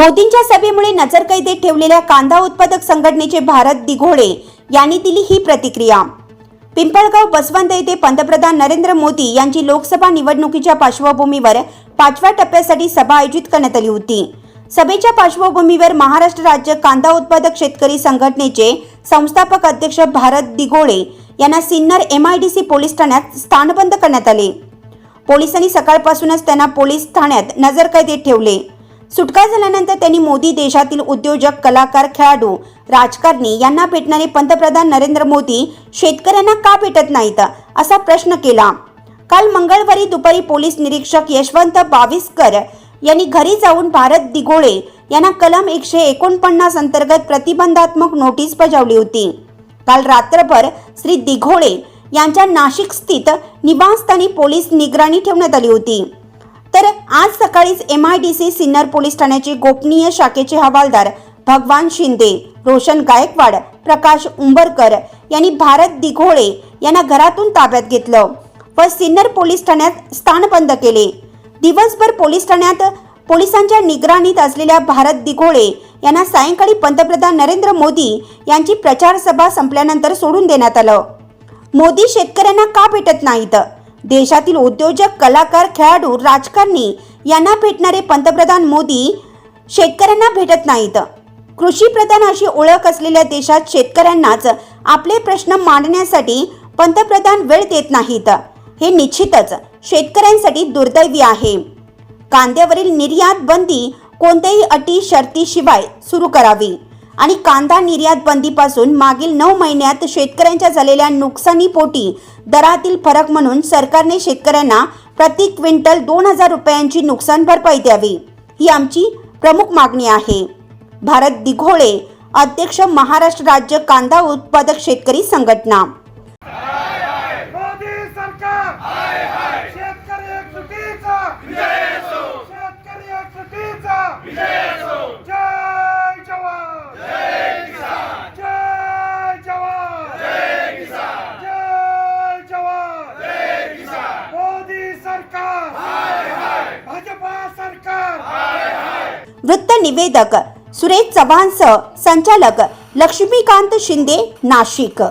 मोदींच्या सभेमुळे नजरकैदेत ठेवलेल्या कांदा उत्पादक संघटनेचे भारत दिघोळे यांनी दिली ही प्रतिक्रिया. पिंपळगाव बसवंत येथे पंतप्रधान नरेंद्र मोदी यांची लोकसभा निवडणुकीच्या पार्श्वभूमीवर पाचव्या टप्प्यासाठी सभा आयोजित करण्यात आली होती. सभेच्या पार्श्वभूमीवर महाराष्ट्र राज्य कांदा उत्पादक शेतकरी संघटनेचे संस्थापक अध्यक्ष भारत दिघोळे यांना सिन्नर एमआयडीसी पोलीस ठाण्यात स्थानबंद करण्यात आले. पोलिसांनी सकाळपासूनच त्यांना पोलीस ठाण्यात नजरकैदेत ठेवले. सुटका झाल्यानंतर त्यांनी मोदी देशातील उद्योजक कलाकार खेळाडू राजकारणी यांना भेटणारे पंतप्रधान नरेंद्र मोदी शेतकऱ्यांना का भेटत नाहीत असा प्रश्न केला. काल मंगळवारी दुपारी पोलीस निरीक्षक यशवंत बाविस्कर यांनी घरी जाऊन भारत दिघोळे यांना कलम एकशे एकोणपन्नास अंतर्गत प्रतिबंधात्मक नोटीस बजावली होती. काल रात्रभर श्री दिघोळे यांच्या नाशिक स्थित निवासस्थानी पोलीस निगराणी ठेवण्यात आली होती. आज सकाळीच M I D C Sinnar police ठाण्याचे गोपनीय शाखेचे हवालदार भगवान शिंदे रोशन गायकवाड प्रकाश उंबरकर यांनी भारत दिघोळे यांना घरातून ताब्यात घेतलं व सिन्नर पोलीस ठाण्यात स्थानबंद केले. दिवसभर पोलीस ठाण्यात पोलिसांच्या निगराणीत असलेल्या भारत दिघोळे यांना सायंकाळी पंतप्रधान नरेंद्र मोदी यांची प्रचारसभा संपल्यानंतर सोडून देण्यात आलं. मोदी शेतकऱ्यांना का भेटत नाहीत? देशातील उद्योजक कलाकार खेळाडू राजकारणी यांना भेटणारे पंतप्रधान मोदी शेतकऱ्यांना भेटत नाहीत. कृषी प्रधान अशी ओळख असलेल्या देशात शेतकऱ्यांनाच आपले प्रश्न मांडण्यासाठी पंतप्रधान वेळ देत नाहीत. हे निश्चितच शेतकऱ्यांसाठी दुर्दैवी आहे. कांद्यावरील निर्यात बंदी कोणत्याही अटी शर्तीशिवाय सुरू करावी. आणि कांदा निर्यात बंदीपासून मागील नऊ महिन्यात शेतकऱ्यांच्या झालेल्या नुकसानीपोटी दरातील फरक म्हणून सरकारने शेतकऱ्यांना प्रति क्विंटल दोन हजार रुपयांची नुकसान भरपाई द्यावी. ही आमची प्रमुख मागणी आहे. भारत दिघोळे अध्यक्ष महाराष्ट्र राज्य कांदा उत्पादक शेतकरी संघटना. निवेदक सुरेश चव्हाणसह संचालक लक्ष्मीकांत शिंदे नाशिक.